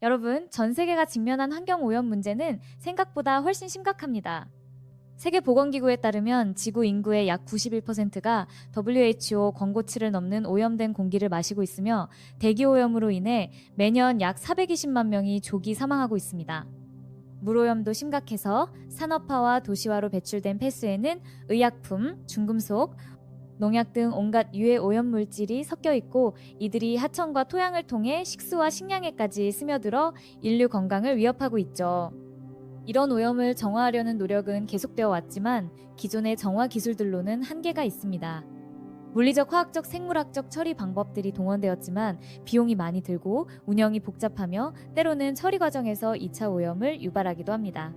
여러분, 전 세계가 직면한 환경 오염 문제는 생각보다 훨씬 심각합니다. 세계보건기구에 따르면 지구 인구의 약 91%가 WHO 권고치를 넘는 오염된 공기를 마시고 있으며 대기 오염으로 인해 매년 약 420만 명이 조기 사망하고 있습니다. 물오염도 심각해서 산업화와 도시화로 배출된 폐수에는 의약품, 중금속, 농약 등 온갖 유해 오염 물질이 섞여 있고 이들이 하천과 토양을 통해 식수와 식량에까지 스며들어 인류 건강을 위협하고 있죠. 이런 오염을 정화하려는 노력은 계속되어 왔지만 기존의 정화 기술들로는 한계가 있습니다. 물리적, 화학적, 생물학적 처리 방법들이 동원되었지만 비용이 많이 들고 운영이 복잡하며 때로는 처리 과정에서 2차 오염을 유발하기도 합니다.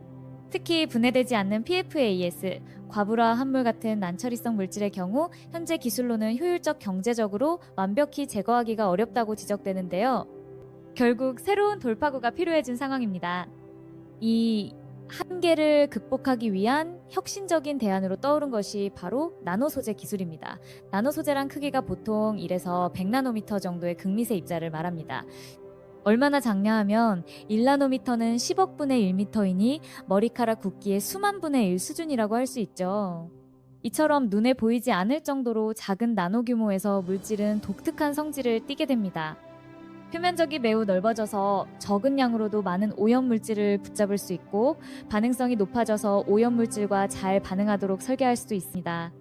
특히 분해되지 않는 PFAS, 과불화 합물 같은 난처리성 물질의 경우 현재 기술로는 효율적 경제적으로 완벽히 제거하기가 어렵다고 지적되는데요. 결국 새로운 돌파구가 필요해진 상황입니다. 이 한계를 극복하기 위한 혁신적인 대안으로 떠오른 것이 바로 나노 소재 기술입니다. 나노 소재란 크기가 보통 1에서 100나노미터 정도의 극미세 입자를 말합니다. 얼마나 작냐하면 1나노미터는 10억분의 1미터이니 머리카락 굵기의 수만 분의 1 수준이라고 할 수 있죠. 이처럼 눈에 보이지 않을 정도로 작은 나노 규모에서 물질은 독특한 성질을 띠게 됩니다. 표면적이 매우 넓어져서 적은 양으로도 많은 오염 물질을 붙잡을 수 있고 반응성이 높아져서 오염 물질과 잘 반응하도록 설계할 수도 있습니다.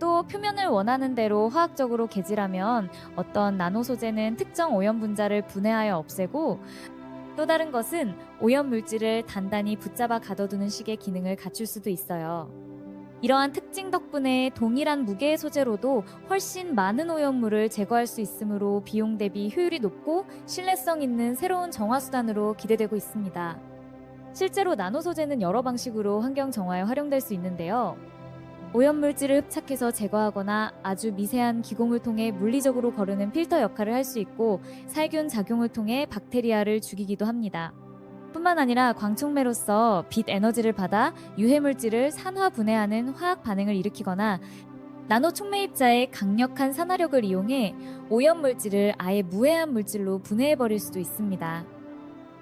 또 표면을 원하는 대로 화학적으로 개질하면 어떤 나노 소재는 특정 오염 분자를 분해하여 없애고 또 다른 것은 오염 물질을 단단히 붙잡아 가둬두는 식의 기능을 갖출 수도 있어요. 이러한 특징 덕분에 동일한 무게의 소재로도 훨씬 많은 오염물을 제거할 수 있으므로 비용 대비 효율이 높고 신뢰성 있는 새로운 정화 수단으로 기대되고 있습니다. 실제로 나노 소재는 여러 방식으로 환경 정화에 활용될 수 있는데요. 오염물질을 흡착해서 제거하거나 아주 미세한 기공을 통해 물리적으로 거르는 필터 역할을 할 수 있고 살균 작용을 통해 박테리아를 죽이기도 합니다. 뿐만 아니라 광촉매로서 빛 에너지를 받아 유해물질을 산화 분해하는 화학 반응을 일으키거나 나노 촉매 입자의 강력한 산화력을 이용해 오염물질을 아예 무해한 물질로 분해해버릴 수도 있습니다.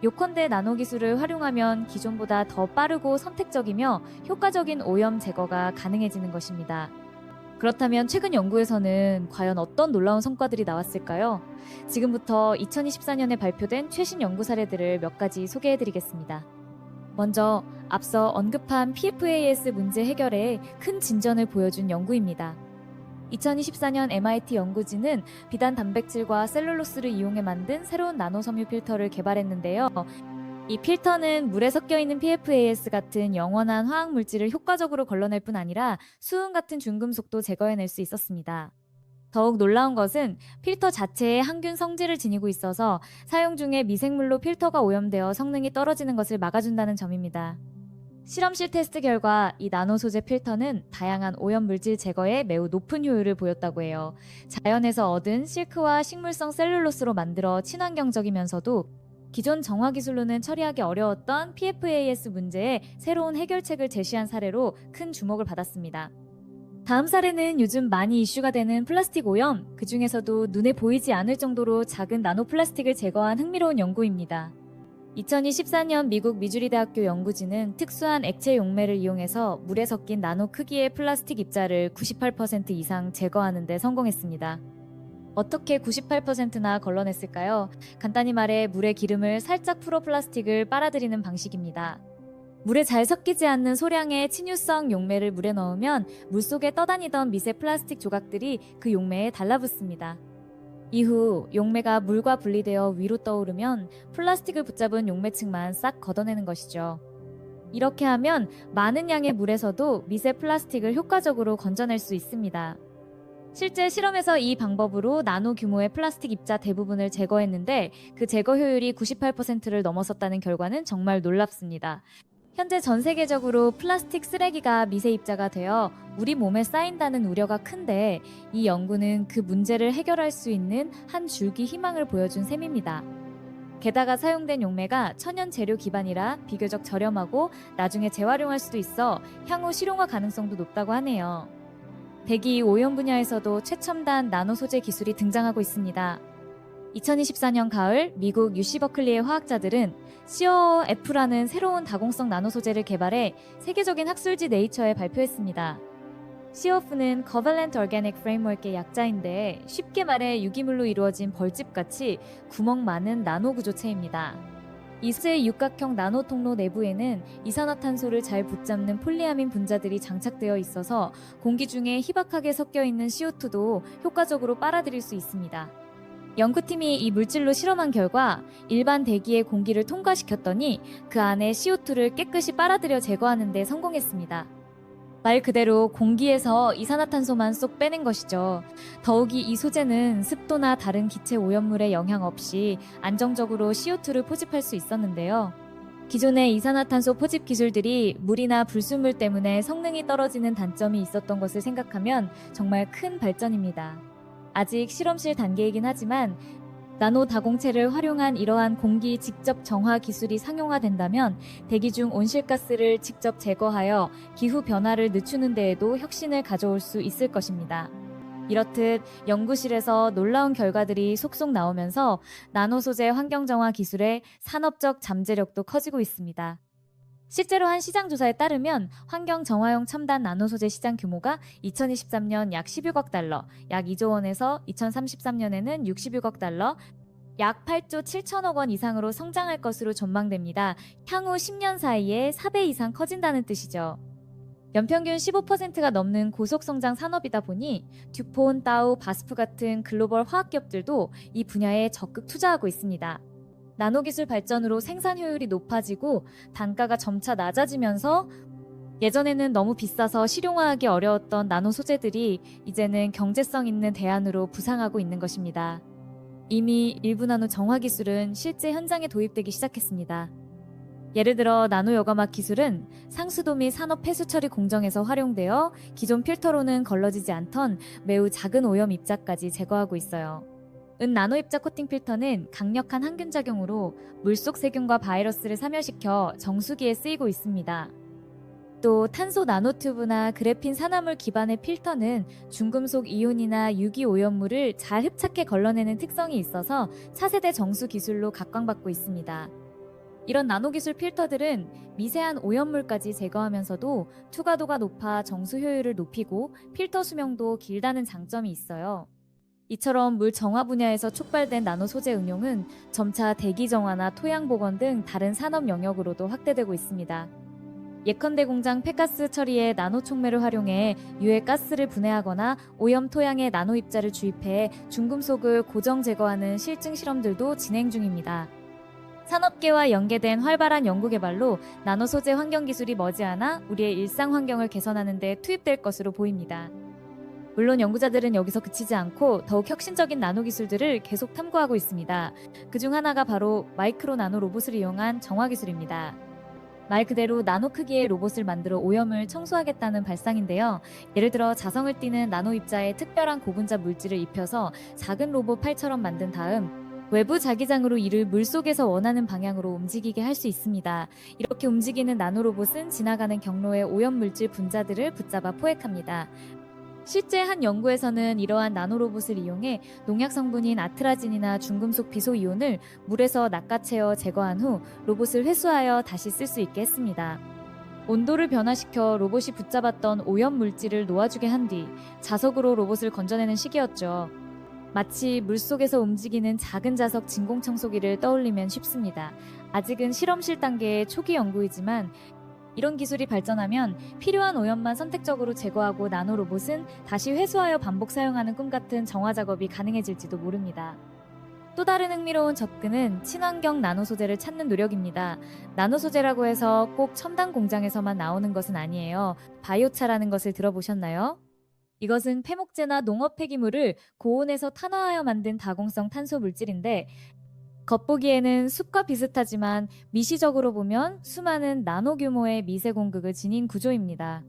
요컨대 나노 기술을 활용하면 기존보다 더 빠르고 선택적이며 효과적인 오염 제거가 가능해지는 것입니다. 그렇다면 최근 연구에서는 과연 어떤 놀라운 성과들이 나왔을까요? 지금부터 2024년에 발표된 최신 연구 사례들을 몇 가지 소개해 드리겠습니다. 먼저 앞서 언급한 PFAS 문제 해결에 큰 진전을 보여준 연구입니다. 2024년 MIT 연구진은 비단 단백질과 셀룰로스를 이용해 만든 새로운 나노 섬유 필터를 개발했는데요. 이 필터는 물에 섞여 있는 PFAS 같은 영원한 화학 물질을 효과적으로 걸러낼 뿐 아니라 수은 같은 중금속도 제거해낼 수 있었습니다. 더욱 놀라운 것은 필터 자체에 항균 성질을 지니고 있어서 사용 중에 미생물로 필터가 오염되어 성능이 떨어지는 것을 막아준다는 점입니다. 실험실 테스트 결과 이 나노 소재 필터는 다양한 오염 물질 제거에 매우 높은 효율을 보였다고 해요. 자연에서 얻은 실크와 식물성 셀룰로스로 만들어 친환경적이면서도 기존 정화 기술로는 처리하기 어려웠던 PFAS 문제에 새로운 해결책을 제시한 사례로 큰 주목을 받았습니다. 다음 사례는 요즘 많이 이슈가 되는 플라스틱 오염, 그 중에서도 눈에 보이지 않을 정도로 작은 나노 플라스틱을 제거한 흥미로운 연구입니다. 2024년 미국 미주리 대학교 연구진은 특수한 액체 용매를 이용해서 물에 섞인 나노 크기의 플라스틱 입자를 98% 이상 제거하는 데 성공했습니다. 어떻게 98%나 걸러냈을까요? 간단히 말해 물에 기름을 살짝 풀어 플라스틱을 빨아들이는 방식입니다. 물에 잘 섞이지 않는 소량의 친유성 용매를 물에 넣으면 물속에 떠다니던 미세 플라스틱 조각들이 그 용매에 달라붙습니다. 이후 용매가 물과 분리되어 위로 떠오르면 플라스틱을 붙잡은 용매층만 싹 걷어내는 것이죠. 이렇게 하면 많은 양의 물에서도 미세 플라스틱을 효과적으로 건져낼 수 있습니다. 실제 실험에서 이 방법으로 나노 규모의 플라스틱 입자 대부분을 제거했는데 그 제거 효율이 98%를 넘어섰다는 결과는 정말 놀랍습니다. 현재 전 세계적으로 플라스틱 쓰레기가 미세 입자가 되어 우리 몸에 쌓인다는 우려가 큰데 이 연구는 그 문제를 해결할 수 있는 한 줄기 희망을 보여준 셈입니다. 게다가 사용된 용매가 천연 재료 기반이라 비교적 저렴하고 나중에 재활용할 수도 있어 향후 실용화 가능성도 높다고 하네요. 대기 오염 분야에서도 최첨단 나노 소재 기술이 등장하고 있습니다. 2024년 가을 미국 UC 버클리의 화학자들은 COF라는 새로운 다공성 나노 소재를 개발해 세계적인 학술지 네이처에 발표했습니다. COF는 Covalent Organic Framework의 약자인데 쉽게 말해 유기물로 이루어진 벌집같이 구멍 많은 나노 구조체입니다. 이 소재의 육각형 나노 통로 내부에는 이산화탄소를 잘 붙잡는 폴리아민 분자들이 장착되어 있어서 공기 중에 희박하게 섞여 있는 CO2도 효과적으로 빨아들일 수 있습니다. 연구팀이 이 물질로 실험한 결과 일반 대기의 공기를 통과시켰더니 그 안에 CO2를 깨끗이 빨아들여 제거하는 데 성공했습니다. 말 그대로 공기에서 이산화탄소만 쏙 빼낸 것이죠. 더욱이 이 소재는 습도나 다른 기체 오염물에 영향 없이 안정적으로 CO2를 포집할 수 있었는데요. 기존의 이산화탄소 포집 기술들이 물이나 불순물 때문에 성능이 떨어지는 단점이 있었던 것을 생각하면 정말 큰 발전입니다. 아직 실험실 단계이긴 하지만 나노 다공체를 활용한 이러한 공기 직접 정화 기술이 상용화된다면 대기 중 온실가스를 직접 제거하여 기후 변화를 늦추는 데에도 혁신을 가져올 수 있을 것입니다. 이렇듯 연구실에서 놀라운 결과들이 속속 나오면서 나노 소재 환경 정화 기술의 산업적 잠재력도 커지고 있습니다. 실제로 한 시장 조사에 따르면 환경 정화용 첨단 나노 소재 시장 규모가 2023년 약 16억 달러, 약 2조 원에서 2033년에는 66억 달러, 약 8조 7천억 원 이상으로 성장할 것으로 전망됩니다. 향후 10년 사이에 4배 이상 커진다는 뜻이죠. 연평균 15%가 넘는 고속성장 산업이다 보니 듀폰, 다우, 바스프 같은 글로벌 화학기업들도 이 분야에 적극 투자하고 있습니다. 나노기술 발전으로 생산 효율이 높아지고 단가가 점차 낮아지면서 예전에는 너무 비싸서 실용화하기 어려웠던 나노 소재들이 이제는 경제성 있는 대안으로 부상하고 있는 것입니다. 이미 일부 나노 정화 기술은 실제 현장에 도입되기 시작했습니다. 예를 들어 나노 여과막 기술은 상수도 및 산업 폐수 처리 공정에서 활용되어 기존 필터로는 걸러지지 않던 매우 작은 오염 입자까지 제거하고 있어요. 은 나노 입자 코팅 필터는 강력한 항균 작용으로 물속 세균과 바이러스를 사멸시켜 정수기에 쓰이고 있습니다. 또 탄소 나노튜브나 그래핀 산화물 기반의 필터는 중금속 이온이나 유기 오염물을 잘 흡착해 걸러내는 특성이 있어서 차세대 정수 기술로 각광받고 있습니다. 이런 나노 기술 필터들은 미세한 오염물까지 제거하면서도 투과도가 높아 정수 효율을 높이고 필터 수명도 길다는 장점이 있어요. 이처럼 물 정화 분야에서 촉발된 나노 소재 응용은 점차 대기 정화나 토양 보건 등 다른 산업 영역으로도 확대되고 있습니다. 예컨대 공장 폐가스 처리에 나노 촉매를 활용해 유해 가스를 분해하거나 오염 토양에 나노 입자를 주입해 중금속을 고정 제거하는 실증 실험들도 진행 중입니다. 산업계와 연계된 활발한 연구 개발로 나노 소재 환경 기술이 머지않아 우리의 일상 환경을 개선하는 데 투입될 것으로 보입니다. 물론 연구자들은 여기서 그치지 않고 더욱 혁신적인 나노 기술들을 계속 탐구하고 있습니다. 그 중 하나가 바로 마이크로 나노 로봇을 이용한 정화 기술입니다. 말 그대로 나노 크기의 로봇을 만들어 오염을 청소하겠다는 발상인데요. 예를 들어 자성을 띠는 나노 입자에 특별한 고분자 물질을 입혀서 작은 로봇 팔처럼 만든 다음 외부 자기장으로 이를 물속에서 원하는 방향으로 움직이게 할 수 있습니다. 이렇게 움직이는 나노 로봇은 지나가는 경로의 오염 물질 분자들을 붙잡아 포획합니다. 실제 한 연구에서는 이러한 나노로봇을 이용해 농약 성분인 아트라진이나 중금속 비소 이온을 물에서 낚아채어 제거한 후 로봇을 회수하여 다시 쓸 수 있게 했습니다. 온도를 변화시켜 로봇이 붙잡았던 오염 물질을 놓아주게 한 뒤 자석으로 로봇을 건져내는 시기였죠. 마치 물속에서 움직이는 작은 자석 진공 청소기를 떠올리면 쉽습니다. 아직은 실험실 단계의 초기 연구이지만 이런 기술이 발전하면 필요한 오염만 선택적으로 제거하고 나노 로봇은 다시 회수하여 반복 사용하는 꿈 같은 정화 작업이 가능해질지도 모릅니다. 또 다른 흥미로운 접근은 친환경 나노 소재를 찾는 노력입니다. 나노 소재라고 해서 꼭 첨단 공장에서만 나오는 것은 아니에요. 바이오차라는 것을 들어보셨나요? 이것은 폐목재나 농업 폐기물을 고온에서 탄화하여 만든 다공성 탄소 물질인데 겉보기에는 숲과 비슷하지만 미시적으로 보면 수많은 나노 규모의 미세 공극을 지닌 구조입니다.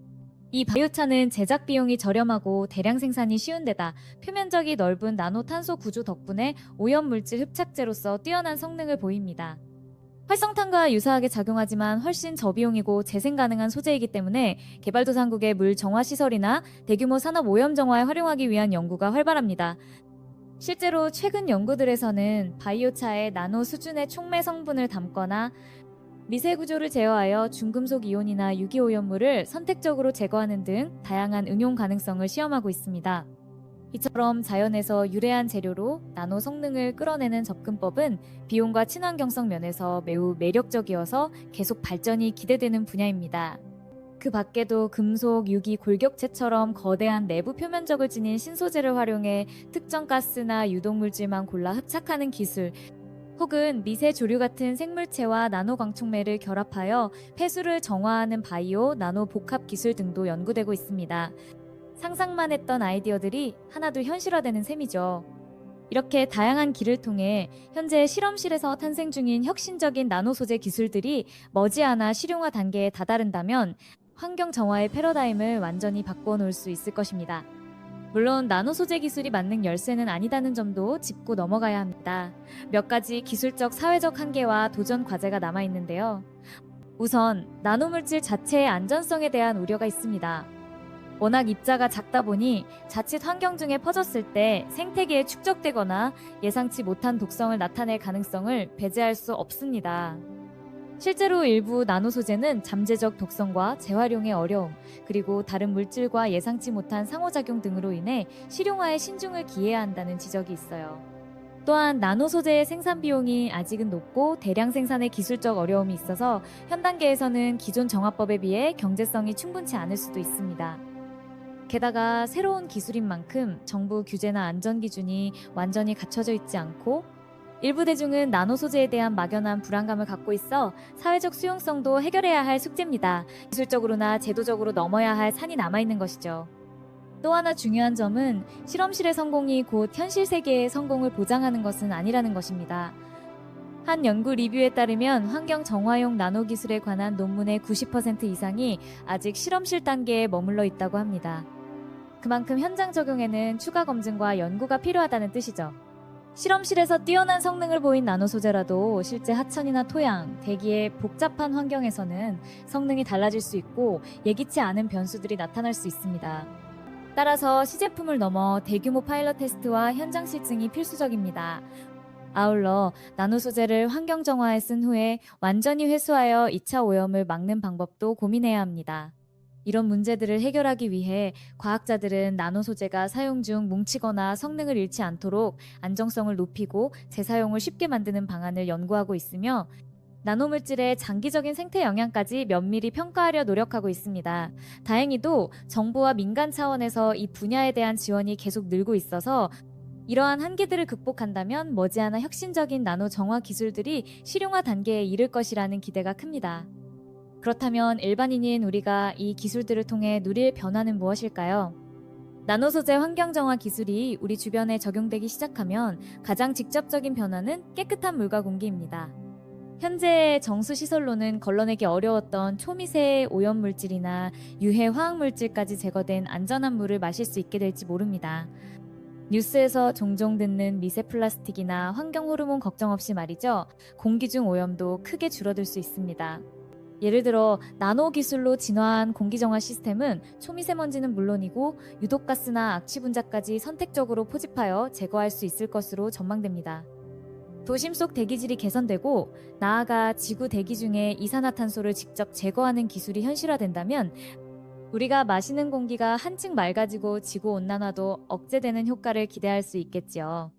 이 바이오차는 제작 비용이 저렴하고 대량 생산이 쉬운 데다 표면적이 넓은 나노 탄소 구조 덕분에 오염 물질 흡착제로서 뛰어난 성능을 보입니다. 활성탄과 유사하게 작용하지만 훨씬 저비용이고 재생 가능한 소재이기 때문에 개발도상국의 물 정화 시설이나 대규모 산업 오염 정화에 활용하기 위한 연구가 활발합니다. 실제로 최근 연구들에서는 바이오차에 나노 수준의 촉매 성분을 담거나 미세 구조를 제어하여 중금속 이온이나 유기오염물을 선택적으로 제거하는 등 다양한 응용 가능성을 시험하고 있습니다. 이처럼 자연에서 유래한 재료로 나노 성능을 끌어내는 접근법은 비용과 친환경성 면에서 매우 매력적이어서 계속 발전이 기대되는 분야입니다. 그 밖에도 금속, 유기, 골격체처럼 거대한 내부 표면적을 지닌 신소재를 활용해 특정 가스나 유독물질만 골라 흡착하는 기술, 혹은 미세 조류 같은 생물체와 나노 광촉매를 결합하여 폐수를 정화하는 바이오, 나노 복합 기술 등도 연구되고 있습니다. 상상만 했던 아이디어들이 하나둘 현실화되는 셈이죠. 이렇게 다양한 길을 통해 현재 실험실에서 탄생 중인 혁신적인 나노 소재 기술들이 머지않아 실용화 단계에 다다른다면 환경 정화의 패러다임을 완전히 바꿔 놓을 수 있을 것입니다. 물론 나노 소재 기술이 만능 열쇠는 아니다는 점도 짚고 넘어가야 합니다. 몇 가지 기술적 사회적 한계와 도전 과제가 남아 있는데요. 우선 나노물질 자체의 안전성에 대한 우려가 있습니다. 워낙 입자가 작다 보니 자칫 환경 중에 퍼졌을 때 생태계에 축적되거나 예상치 못한 독성을 나타낼 가능성을 배제할 수 없습니다. 실제로 일부 나노 소재는 잠재적 독성과 재활용의 어려움, 그리고 다른 물질과 예상치 못한 상호작용 등으로 인해 실용화에 신중을 기해야 한다는 지적이 있어요. 또한 나노 소재의 생산 비용이 아직은 높고 대량 생산의 기술적 어려움이 있어서 현 단계에서는 기존 정화법에 비해 경제성이 충분치 않을 수도 있습니다. 게다가 새로운 기술인 만큼 정부 규제나 안전 기준이 완전히 갖춰져 있지 않고 일부 대중은 나노 소재에 대한 막연한 불안감을 갖고 있어 사회적 수용성도 해결해야 할 숙제입니다. 기술적으로나 제도적으로 넘어야 할 산이 남아 있는 것이죠. 또 하나 중요한 점은 실험실의 성공이 곧 현실 세계의 성공을 보장하는 것은 아니라는 것입니다. 한 연구 리뷰에 따르면 환경 정화용 나노 기술에 관한 논문의 90% 이상이 아직 실험실 단계에 머물러 있다고 합니다. 그만큼 현장 적용에는 추가 검증과 연구가 필요하다는 뜻이죠. 실험실에서 뛰어난 성능을 보인 나노 소재라도 실제 하천이나 토양, 대기의 복잡한 환경에서는 성능이 달라질 수 있고 예기치 않은 변수들이 나타날 수 있습니다. 따라서 시제품을 넘어 대규모 파일럿 테스트와 현장 실증이 필수적입니다. 아울러 나노 소재를 환경 정화에 쓴 후에 완전히 회수하여 2차 오염을 막는 방법도 고민해야 합니다. 이런 문제들을 해결하기 위해 과학자들은 나노 소재가 사용 중 뭉치거나 성능을 잃지 않도록 안정성을 높이고 재사용을 쉽게 만드는 방안을 연구하고 있으며 나노물질의 장기적인 생태 영향까지 면밀히 평가하려 노력하고 있습니다. 다행히도 정부와 민간 차원에서 이 분야에 대한 지원이 계속 늘고 있어서 이러한 한계들을 극복한다면 머지않아 혁신적인 나노 정화 기술들이 실용화 단계에 이를 것이라는 기대가 큽니다. 그렇다면 일반인인 우리가 이 기술들을 통해 누릴 변화는 무엇일까요? 나노 소재 환경 정화 기술이 우리 주변에 적용되기 시작하면 가장 직접적인 변화는 깨끗한 물과 공기입니다. 현재의 정수 시설로는 걸러내기 어려웠던 초미세 오염 물질이나 유해 화학 물질까지 제거된 안전한 물을 마실 수 있게 될지 모릅니다. 뉴스에서 종종 듣는 미세 플라스틱이나 환경 호르몬 걱정 없이 말이죠. 공기 중 오염도 크게 줄어들 수 있습니다. 예를 들어 나노 기술로 진화한 공기정화 시스템은 초미세먼지는 물론이고 유독가스나 악취 분자까지 선택적으로 포집하여 제거할 수 있을 것으로 전망됩니다. 도심 속 대기질이 개선되고 나아가 지구 대기 중에 이산화탄소를 직접 제거하는 기술이 현실화된다면 우리가 마시는 공기가 한층 맑아지고 지구 온난화도 억제되는 효과를 기대할 수 있겠지요.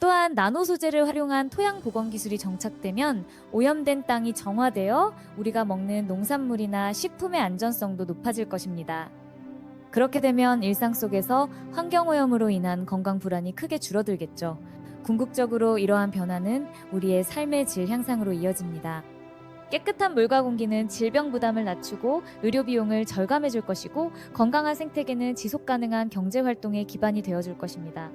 또한 나노 소재를 활용한 토양 보건 기술이 정착되면 오염된 땅이 정화되어 우리가 먹는 농산물이나 식품의 안전성도 높아질 것입니다. 그렇게 되면 일상 속에서 환경 오염으로 인한 건강 불안이 크게 줄어들겠죠. 궁극적으로 이러한 변화는 우리의 삶의 질 향상으로 이어집니다. 깨끗한 물과 공기는 질병 부담을 낮추고 의료 비용을 절감해 줄 것이고 건강한 생태계는 지속 가능한 경제 활동의 기반이 되어 줄 것입니다.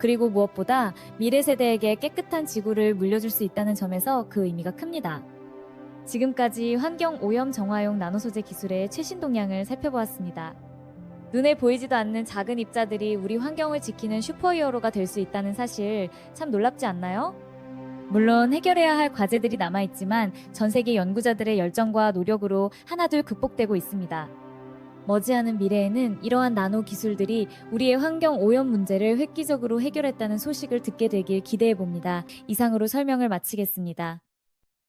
그리고 무엇보다 미래 세대에게 깨끗한 지구를 물려줄 수 있다는 점에서 그 의미가 큽니다. 지금까지 환경 오염 정화용 나노 소재 기술의 최신 동향을 살펴보았습니다. 눈에 보이지도 않는 작은 입자들이 우리 환경을 지키는 슈퍼히어로가 될 수 있다는 사실 참 놀랍지 않나요? 물론 해결해야 할 과제들이 남아있지만 전 세계 연구자들의 열정과 노력으로 하나둘 극복되고 있습니다. 머지않은 미래에는 이러한 나노 기술들이 우리의 환경 오염 문제를 획기적으로 해결했다는 소식을 듣게 되길 기대해 봅니다. 이상으로 설명을 마치겠습니다.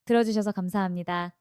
들어주셔서 감사합니다.